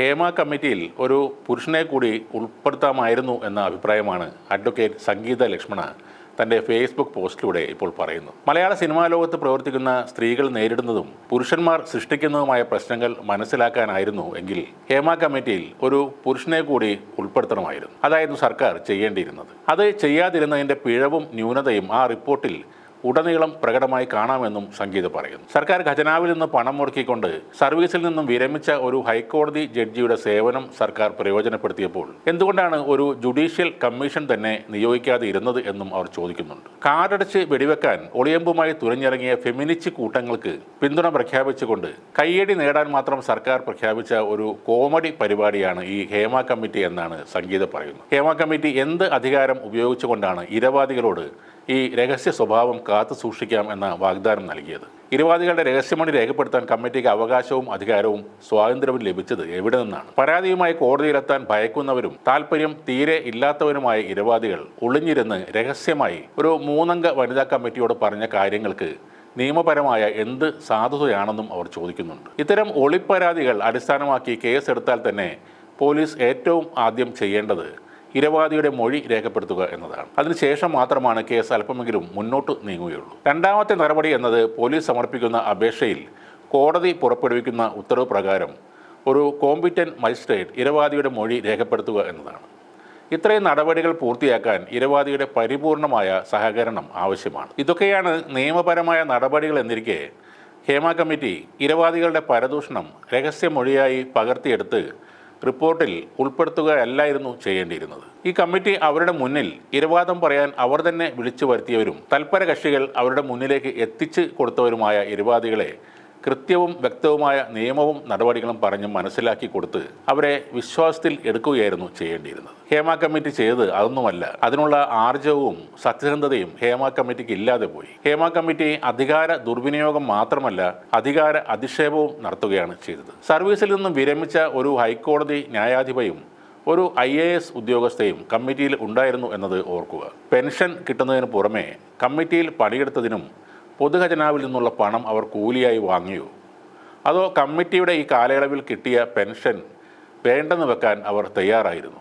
ഹേമ കമ്മിറ്റിയിൽ ഒരു പുരുഷനെ കൂടി ഉൾപ്പെടുത്താമായിരുന്നു എന്ന അഭിപ്രായമാണ് അഡ്വക്കേറ്റ് സംഗീത ലക്ഷ്മണ തന്റെ ഫേസ്ബുക്ക് പോസ്റ്റിലൂടെ ഇപ്പോൾ പറയുന്നു മലയാള സിനിമാ ലോകത്ത് പ്രവർത്തിക്കുന്ന സ്ത്രീകൾ നേരിടുന്നതും പുരുഷന്മാർ സൃഷ്ടിക്കുന്നതുമായ പ്രശ്നങ്ങൾ മനസ്സിലാക്കാനായിരുന്നു എങ്കിൽ ഹേമ കമ്മിറ്റിയിൽ ഒരു പുരുഷനെ കൂടി ഉൾപ്പെടുത്തണമായിരുന്നു. അതായിരുന്നു സർക്കാർ ചെയ്യേണ്ടിയിരുന്നത്. അത് ചെയ്യാതിരുന്നതിന്റെ പിഴവും ന്യൂനതയും ആ റിപ്പോർട്ടിൽ ഉടനീളം പ്രകടമായി കാണാമെന്നും സംഗീത പറയുന്നു. സർക്കാർ ഖജനാവിൽ നിന്ന് പണം മുടക്കിക്കൊണ്ട് സർവീസിൽ നിന്നും വിരമിച്ച ഒരു ഹൈക്കോടതി ജഡ്ജിയുടെ സേവനം സർക്കാർ പ്രയോജനപ്പെടുത്തിയപ്പോൾ എന്തുകൊണ്ടാണ് ഒരു ജുഡീഷ്യൽ കമ്മീഷൻ തന്നെ നിയോഗിക്കാതെ ഇരുന്നത് എന്നും അവർ ചോദിക്കുന്നുണ്ട്. കാറടച്ച് വെടിവെക്കാൻ ഒളിയമ്പുമായി തുരഞ്ഞിറങ്ങിയ ഫെമിനിസ്റ്റ് കൂട്ടങ്ങൾക്ക് പിന്തുണ പ്രഖ്യാപിച്ചുകൊണ്ട് കയ്യടി നേടാൻ മാത്രം സർക്കാർ പ്രഖ്യാപിച്ച ഒരു കോമഡി പരിപാടിയാണ് ഈ ഹേമ കമ്മിറ്റി എന്നാണ് സംഗീത പറയുന്നത്. ഹേമ കമ്മിറ്റി എന്ത് അധികാരം ഉപയോഗിച്ചുകൊണ്ടാണ് ഇരവാദികളോട് ഈ രഹസ്യ സ്വഭാവം കാത്തു സൂക്ഷിക്കാം എന്ന വാഗ്ദാനം നൽകിയത്. ഇരുവാദികളുടെ രഹസ്യമണി രേഖപ്പെടുത്താൻ കമ്മിറ്റിക്ക് അവകാശവും അധികാരവും സ്വാതന്ത്ര്യവും ലഭിച്ചത് എവിടെ നിന്നാണ്? പരാതിയുമായി കോടതിയിലെത്താൻ ഭയക്കുന്നവരും താല്പര്യം തീരെ ഇല്ലാത്തവരുമായ ഇരവാദികൾ ഒളിഞ്ഞിരുന്ന് രഹസ്യമായി ഒരു മൂന്നംഗ വനിതാ കമ്മിറ്റിയോട് പറഞ്ഞ കാര്യങ്ങൾക്ക് നിയമപരമായ എന്ത് സാധുതയാണെന്നും അവർ ചോദിക്കുന്നുണ്ട്. ഇത്തരം ഒളിപ്പരാതികൾ അടിസ്ഥാനമാക്കി കേസെടുത്താൽ തന്നെ പോലീസ് ഏറ്റവും ആദ്യം ചെയ്യേണ്ടത് ഇരവാദിയുടെ മൊഴി രേഖപ്പെടുത്തുക എന്നതാണ്. അതിനുശേഷം മാത്രമാണ് കേസ് അല്പമെങ്കിലും മുന്നോട്ട് നീങ്ങുകയുള്ളൂ. രണ്ടാമത്തെ നടപടി എന്നത് പോലീസ് സമർപ്പിക്കുന്ന അപേക്ഷയിൽ കോടതി പുറപ്പെടുവിക്കുന്ന ഉത്തരവ് പ്രകാരം ഒരു കോമ്പിറ്റന്റ് മജിസ്ട്രേറ്റ് ഇരവാദിയുടെ മൊഴി രേഖപ്പെടുത്തുക എന്നതാണ്. ഇത്രയും നടപടികൾ പൂർത്തിയാക്കാൻ ഇരവാദിയുടെ പരിപൂർണമായ സഹകരണം ആവശ്യമാണ്. ഇതൊക്കെയാണ് നിയമപരമായ നടപടികൾ എന്നിരിക്കെ ഹേമ കമ്മിറ്റി ഇരവാദികളുടെ പരദൂഷണം രഹസ്യമൊഴിയായി പകർത്തിയെടുത്ത് റിപ്പോർട്ടിൽ ഉൾപ്പെടുത്തുകയല്ലായിരുന്നു ചെയ്യേണ്ടിയിരുന്നത്. ഈ കമ്മിറ്റി അവരുടെ മുന്നിൽ ഇരവാദം പറയാൻ അവർ തന്നെ വിളിച്ചു വരുത്തിയവരും തൽപര കക്ഷികൾ അവരുടെ മുന്നിലേക്ക് എത്തിച്ച് കൊടുത്തവരുമായ ഇരവാദികളെ കൃത്യവും വ്യക്തവുമായ നിയമവും നടപടികളും പറഞ്ഞ് മനസ്സിലാക്കി കൊടുത്ത് അവരെ വിശ്വാസത്തിൽ എടുക്കുകയായിരുന്നു ചെയ്യേണ്ടിയിരുന്നത്. ഹേമ കമ്മിറ്റി ചെയ്ത് അതൊന്നുമല്ല. അതിനുള്ള ആർജവും സത്യസന്ധതയും ഹേമ കമ്മിറ്റിക്ക് ഇല്ലാതെ പോയി. ഹേമ കമ്മിറ്റി അധികാര ദുർവിനിയോഗം മാത്രമല്ല അധികാര അധിക്ഷേപവും നടത്തുകയാണ് ചെയ്തത്. സർവീസിൽ നിന്നും വിരമിച്ച ഒരു ഹൈക്കോടതി ന്യായാധിപയും ഒരു ഐ എ എസ് ഉദ്യോഗസ്ഥയും കമ്മിറ്റിയിൽ ഉണ്ടായിരുന്നു എന്നത് ഓർക്കുക. പെൻഷൻ കിട്ടുന്നതിന് പുറമെ കമ്മിറ്റിയിൽ പണിയെടുത്തതിനും പൊതുഖജനാവിൽ നിന്നുള്ള പണം അവർ കൂലിയായി വാങ്ങിയോ? അതോ കമ്മിറ്റിയുടെ ഈ കാലയളവിൽ കിട്ടിയ പെൻഷൻ വേണ്ടെന്ന് വെക്കാൻ അവർ തയ്യാറായിരുന്നു?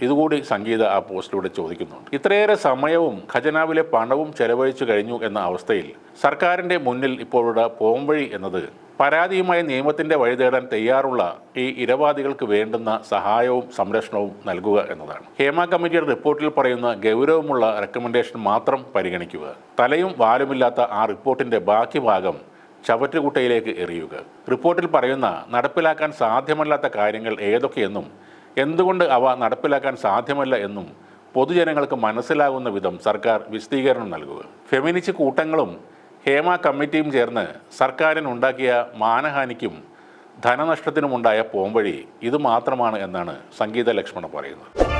ഇതുകൂടി സംഗീത ആ പോസ്റ്റിലൂടെ ചോദിക്കുന്നുണ്ട്. ഇത്രയേറെ സമയവും ഖജനാവിലെ പണവും ചെലവഴിച്ചു കഴിഞ്ഞു എന്ന അവസ്ഥയിൽ സർക്കാരിന്റെ മുന്നിൽ ഇപ്പോഴുള്ള പോംവഴി എന്നത് പരാതിയുമായി നിയമത്തിന്റെ വഴി തേടാൻ തയ്യാറുള്ള ഈ ഇരവാദികൾക്ക് വേണ്ടുന്ന സഹായവും സംരക്ഷണവും നൽകുക എന്നതാണ്. ഹേമ കമ്മിറ്റിയുടെ റിപ്പോർട്ടിൽ പറയുന്ന ഗൗരവമുള്ള റെക്കമെൻഡേഷൻ മാത്രം പരിഗണിക്കുക. തലയും വാലുമില്ലാത്ത ആ റിപ്പോർട്ടിന്റെ ബാക്കി ഭാഗം ചവറ്റുകുട്ടയിലേക്ക് എറിയുക. റിപ്പോർട്ടിൽ പറയുന്ന നടപ്പിലാക്കാൻ സാധ്യമല്ലാത്ത കാര്യങ്ങൾ ഏതൊക്കെയെന്നും എന്തുകൊണ്ട് അവ നടപ്പിലാക്കാൻ സാധ്യമല്ല എന്നും പൊതുജനങ്ങൾക്ക് മനസ്സിലാകുന്ന വിധം സർക്കാർ വിശദീകരണം നൽകുക. ഫെമിനിസ്റ്റ് കൂട്ടങ്ങളും ഹേമ കമ്മിറ്റിയും ചേർന്ന് സർക്കാരിനുണ്ടാക്കിയ മാനഹാനിക്കും ധനനഷ്ടത്തിനുമുണ്ടായ പോംവഴി ഇത് മാത്രമാണ് എന്നാണ് സംഗീത ലക്ഷ്മണ പറയുന്നത്.